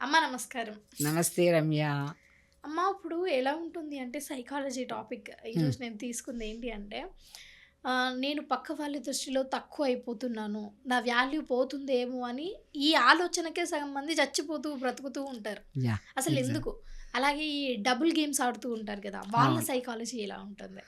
అమ్మ నమస్కారం. నమస్తే రమ్య. అమ్మ ఇప్పుడు ఎలా ఉంటుంది అంటే సైకాలజీ టాపిక్ ఈరోజు నేను తీసుకుంది ఏంటి అంటే నేను పక్క వాళ్ళ దృష్టిలో తక్కువ అయిపోతున్నాను నా వాల్యూ పోతుందేమో అని ఈ ఆలోచనకే సగం మంది చచ్చిపోతూ బ్రతుకుతూ ఉంటారు. అసలు. ఎందుకు? అలాగే ఈ డబుల్ గేమ్స్ ఆడుతూ ఉంటారు కదా వాళ్ళ. సైకాలజీ ఎలా ఉంటుంది?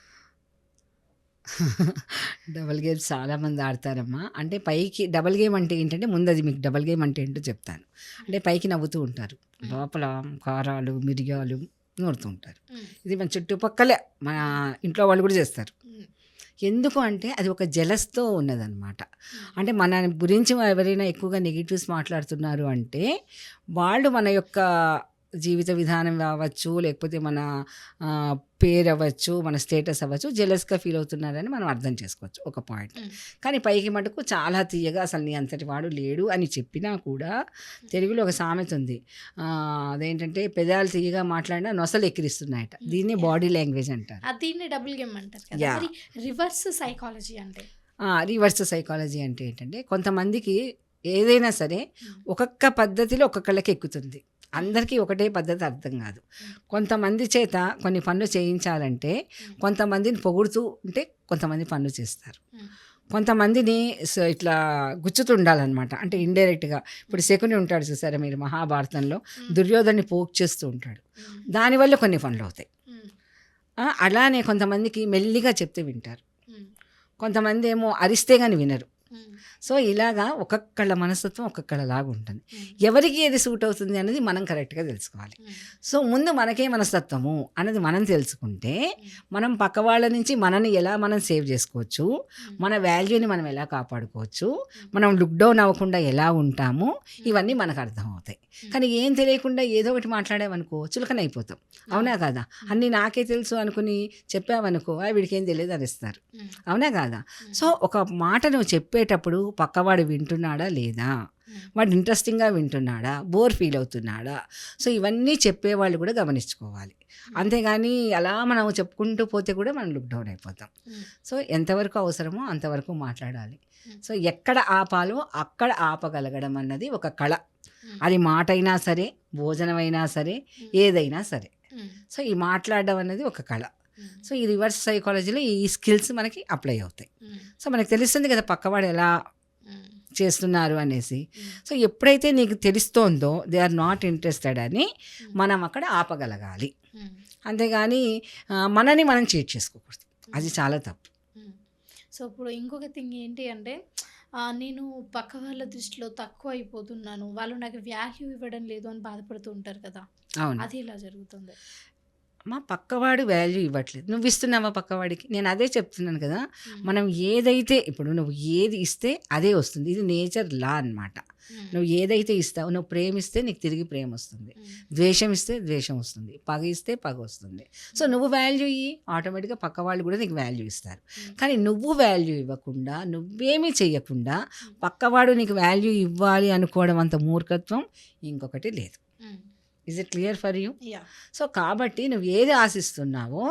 డబల్ గేమ్ చాలా మంది ఆడతారమ్మా. అంటే పైకి డబల్ గేమ్ అంటే ఏంటంటే ముందు అది మీకు డబల్ గేమ్ అంటే ఏంటో చెప్తాను. అంటే పైకి నవ్వుతూ ఉంటారు. లోపల కారాలు మిరియాలు నూరుతూ ఉంటారు. ఇది మన చుట్టుపక్కలే మన ఇంట్లో వాళ్ళు కూడా చేస్తారు. ఎందుకు అంటే అది ఒక జలస్తో ఉన్నదన్నమాట. అంటే మన గురించి ఎవరైనా ఎక్కువగా నెగిటివ్స్ మాట్లాడుతున్నారు అంటే వాళ్ళు మన యొక్క జీవిత విధానం అవ్వచ్చు లేకపోతే మన పేరు అవ్వచ్చు మన స్టేటస్ అవ్వచ్చు జెలస్గా ఫీల్ అవుతున్నారని మనం అర్థం చేసుకోవచ్చు ఒక పాయింట్. కానీ పైకి మటుకు చాలా తీయగా అసలు నీ అంతటి వాడు లేడు అని చెప్పినా కూడా తెలుగులో ఒక సామెత ఉంది. అదేంటంటే పెదాలు తీయగా మాట్లాడినా నొసలు ఎక్కిరిస్తున్నాయట. దీన్ని బాడీ లాంగ్వేజ్ అంటారు. దీన్ని డబుల్ గేమ్ అంటారు రివర్స్ సైకాలజీ అంటే? రివర్స్ సైకాలజీ అంటే ఏంటంటే కొంతమందికి ఏదైనా సరే ఒక్కొక్క పద్ధతిలో ఒక్కొక్కళ్ళకి ఎక్కుతుంది. అందరికీ ఒకటే పద్ధతి అర్థం కాదు. కొంతమంది చేత కొన్ని పనులు చేయించాలంటే కొంతమందిని పొగుడుతూ ఉంటే కొంతమంది పనులు చేస్తారు. కొంతమందిని ఇట్లా గుచ్చుతూ ఉండాలన్నమాట. అంటే ఇండైరెక్ట్గా ఇప్పుడు శకుని ఉంటాడు చూసారా మీరు మహాభారతంలో దుర్యోధన్ని పోక్ చేస్తూ ఉంటాడు. దానివల్ల కొన్ని పనులు అవుతాయి. అలానే కొంతమందికి మెల్లిగా చెప్తే వింటారు. కొంతమంది ఏమో అరిస్తే కానీ వినరు. సో ఇలాగా ఒక్కొక్కళ్ళ మనస్తత్వం ఒక్కొక్కళ్ళలాగా ఉంటుంది. ఉమ్, ఎవరికి ఏది సూట్ అవుతుంది అనేది మనం కరెక్ట్గా తెలుసుకోవాలి. సో ముందు మనకే మనస్తత్వము అనేది మనం తెలుసుకుంటే మనం పక్క వాళ్ళ నుంచి మనని ఎలా మనం సేవ్ చేసుకోవచ్చు మన వాల్యూని మనం ఎలా కాపాడుకోవచ్చు మనం లుక్ డౌన్ అవ్వకుండా ఎలా ఉంటాము ఇవన్నీ మనకు అర్థమవుతాయి. కానీ ఏం తెలియకుండా ఏదో ఒకటి మాట్లాడామనుకో చులకన అయిపోతాం అవునా కాదా? అన్నీ నాకే తెలుసు అనుకుని చెప్పావనుకో "ఆ, వీడికి ఏం తెలియదు అనిస్తారు అవునా కాదా? సో ఒక మాట నువ్వు చెప్పేటప్పుడు పక్కవాడు వింటున్నాడా లేదా? వాడు ఇంట్రెస్టింగ్గా వింటున్నాడా? బోర్ ఫీల్ అవుతున్నాడా? సో ఇవన్నీ చెప్పేవాళ్ళు కూడా గమనించుకోవాలి. అంతేగాని అలా మనం చెప్పుకుంటూ పోతే కూడా మనం లుక్ డౌన్ అయిపోతాం. సో ఎంతవరకు అవసరమో అంతవరకు మాట్లాడాలి. సో ఎక్కడ ఆపాలో అక్కడ ఆపగలగడం అన్నది ఒక కళ. అది మాట అయినా సరే భోజనం అయినా సరే ఏదైనా సరే. సో ఈ మాట్లాడడం అనేది ఒక కళ. సో ఈ రివర్స్ సైకాలజీలో ఈ స్కిల్స్ మనకి అప్లై అవుతాయి. సో మనకు తెలుస్తుంది కదా పక్కవాడు ఎలా చేస్తున్నారు అనేసి. సో ఎప్పుడైతే నీకు తెలుస్తోందో దే ఆర్ నాట్ ఇంట్రెస్టెడ్ అని మనం అక్కడ ఆపగలగాలి. అంతేగాని మనని మనం చీట్ చేసుకోకూడదు. అది చాలా తప్పు. సో ఇప్పుడు ఇంకొక థింగ్ ఏంటి అంటే నేను పక్క వాళ్ళ దృష్టిలో తక్కువ అయిపోతున్నాను. వాళ్ళు నాకు వాల్యూ ఇవ్వడం లేదు అని బాధపడుతూ ఉంటారు కదా. అవును. అది ఇలా జరుగుతుంది? మా పక్కవాడు వాల్యూ ఇవ్వట్లేదు. నువ్వు ఇస్తున్నావా పక్కవాడికి? నేను అదే చెప్తున్నాను కదా. మనం ఏదైతే ఇప్పుడు నువ్వు ఏది ఇస్తే అదే వస్తుంది. ఇది నేచర్ లా అన్నమాట. ఉమ్, నువ్వు ఏదైతే ఇస్తావో నువ్వు ప్రేమిస్తే నీకు తిరిగి ప్రేమ వస్తుంది. ద్వేషం ఇస్తే ద్వేషం వస్తుంది. పగ ఇస్తే పగ వస్తుంది. సో నువ్వు వాల్యూ ఇయ్యి. ఆటోమేటిక్గా పక్క వాళ్ళు కూడా నీకు వాల్యూ ఇస్తారు. కానీ నువ్వు వాల్యూ ఇవ్వకుండా నువ్వేమీ చెయ్యకుండా పక్కవాడు నీకు వాల్యూ ఇవ్వాలి అనుకోవడం అంత మూర్ఖత్వం ఇంకొకటి లేదు. Is it clear for you so కాబట్టి నువ్వు ఏది ఆశిస్తున్నావో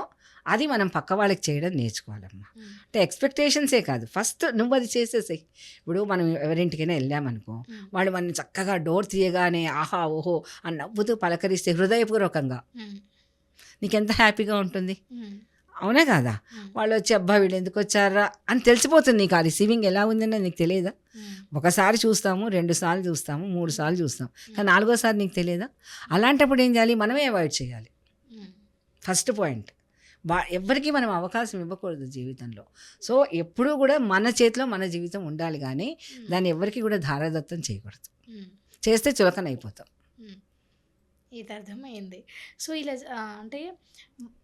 అది మనం పక్క వాళ్ళకి చేయడం నేర్చుకోవాలమ్మా. ఉమ్, అంటే ఎక్స్పెక్టేషన్సే కాదు. ఫస్ట్ నువ్వు అది చేసేసాయి. ఇప్పుడు మనం ఎవరింటికైనా వెళ్ళామనుకో ఉమ్, వాళ్ళు మన చక్కగా డోర్ తీయగానే ఆహా ఓహో అని నవ్వుతూ పలకరిస్తే హృదయపూర్వకంగా ఉమ్, నీకెంత హ్యాపీగా ఉంటుంది? అవునా కాదా? వాళ్ళు వచ్చి అబ్బా వీళ్ళు ఎందుకు వచ్చారా అని తెలిసిపోతుంది నీకు. ఆ రిసీవింగ్ ఎలా ఉందని నీకు తెలియదా? ఒకసారి చూస్తాము రెండు సార్లు చూస్తాము మూడు సార్లు చూస్తాం కానీ నాలుగోసారి నీకు తెలియదా? అలాంటప్పుడు ఏం చేయాలి? మనమే అవాయిడ్ చేయాలి. ఫస్ట్ పాయింట్ వా ఎవ్వరికీ మనం అవకాశం ఇవ్వకూడదు జీవితంలో. సో ఎప్పుడూ కూడా మన చేతిలో మన జీవితం ఉండాలి కానీ దాన్ని ఎవరికి కూడా ధారాదత్తం చేయకూడదు. చేస్తే చులకన అయిపోతాం. ఇది అర్థమైంది సో ఇలా అంటే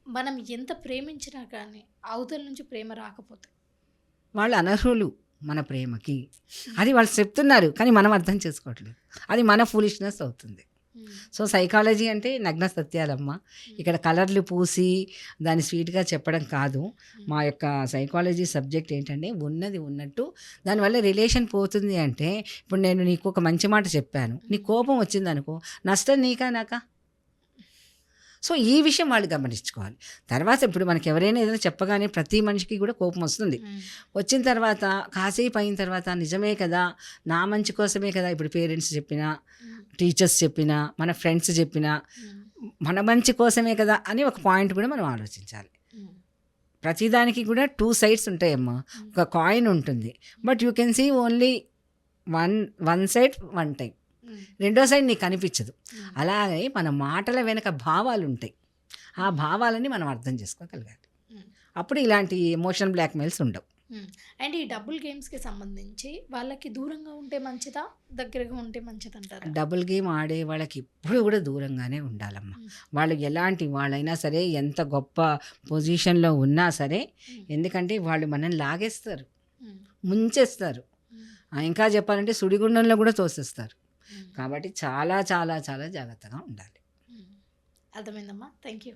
మనం ఎంత ప్రేమించినా కానీ అవతల నుంచి ప్రేమ రాకపోతే. వాళ్ళు అనర్హులు మన ప్రేమకి. అది వాళ్ళు చెప్తున్నారు కానీ మనం అర్థం చేసుకోవట్లేదు. అది మన ఫూలిష్నెస్ అవుతుంది. సో సైకాలజీ అంటే నగ్న సత్యాలమ్మ. ఇక్కడ కలర్లు పూసి దాన్ని స్వీట్గా చెప్పడం కాదు. మా యొక్క సైకాలజీ సబ్జెక్ట్ ఏంటంటే ఉన్నది ఉన్నట్టు. దానివల్ల రిలేషన్ పోతుంది అంటే ఇప్పుడు నేను నీకు ఒక మంచి మాట చెప్పాను. నీ కోపం వచ్చింది అనుకో నష్టం నీకా నాకా? సో ఈ విషయం వాళ్ళు గమనించుకోవాలి. తర్వాత ఇప్పుడు మనకి ఎవరైనా ఏదైనా చెప్పగానే ప్రతి మనిషికి కూడా కోపం వస్తుంది. వచ్చిన తర్వాత కాసేపు అయిన తర్వాత నిజమే కదా నా మంచి కోసమే కదా ఇప్పుడు పేరెంట్స్ చెప్పినా టీచర్స్ చెప్పినా మన ఫ్రెండ్స్ చెప్పినా మన మంచి కోసమే కదా అని ఒక పాయింట్ కూడా మనం ఆలోచించాలి. ప్రతిదానికి కూడా టూ సైడ్స్ ఉంటాయమ్మా. ఒక కాయిన్ ఉంటుంది. But you can see only one one side one time రెండో సైడ్ నీకు కనిపించదు. అలాగే మన మాటల వెనక భావాలు ఉంటాయి ఆ భావాలని మనం అర్థం చేసుకోగలగాలి. అప్పుడు ఇలాంటి ఎమోషనల్ బ్లాక్మెయిల్స్ ఉండవు. అండ్ ఈ డబుల్ గేమ్స్కి సంబంధించి వాళ్ళకి దూరంగా ఉంటే మంచిదా? దగ్గరగా ఉంటే మంచిది అంటారా డబుల్ గేమ్ ఆడే వాళ్ళకి ఎప్పుడు కూడా దూరంగానే ఉండాలమ్మా. వాళ్ళు ఎలాంటి వాళ్ళైనా సరే ఎంత గొప్ప పొజిషన్లో ఉన్నా సరే ఎందుకంటే వాళ్ళు మనల్ని లాగేస్తారు. ముంచేస్తారు. ఇంకా చెప్పాలంటే సుడిగుండంలో కూడా తోసేస్తారు. కాబట్టి చాలా చాలా చాలా జాగ్రత్తగా ఉండాలి. అర్థమైందమ్మా. Thank you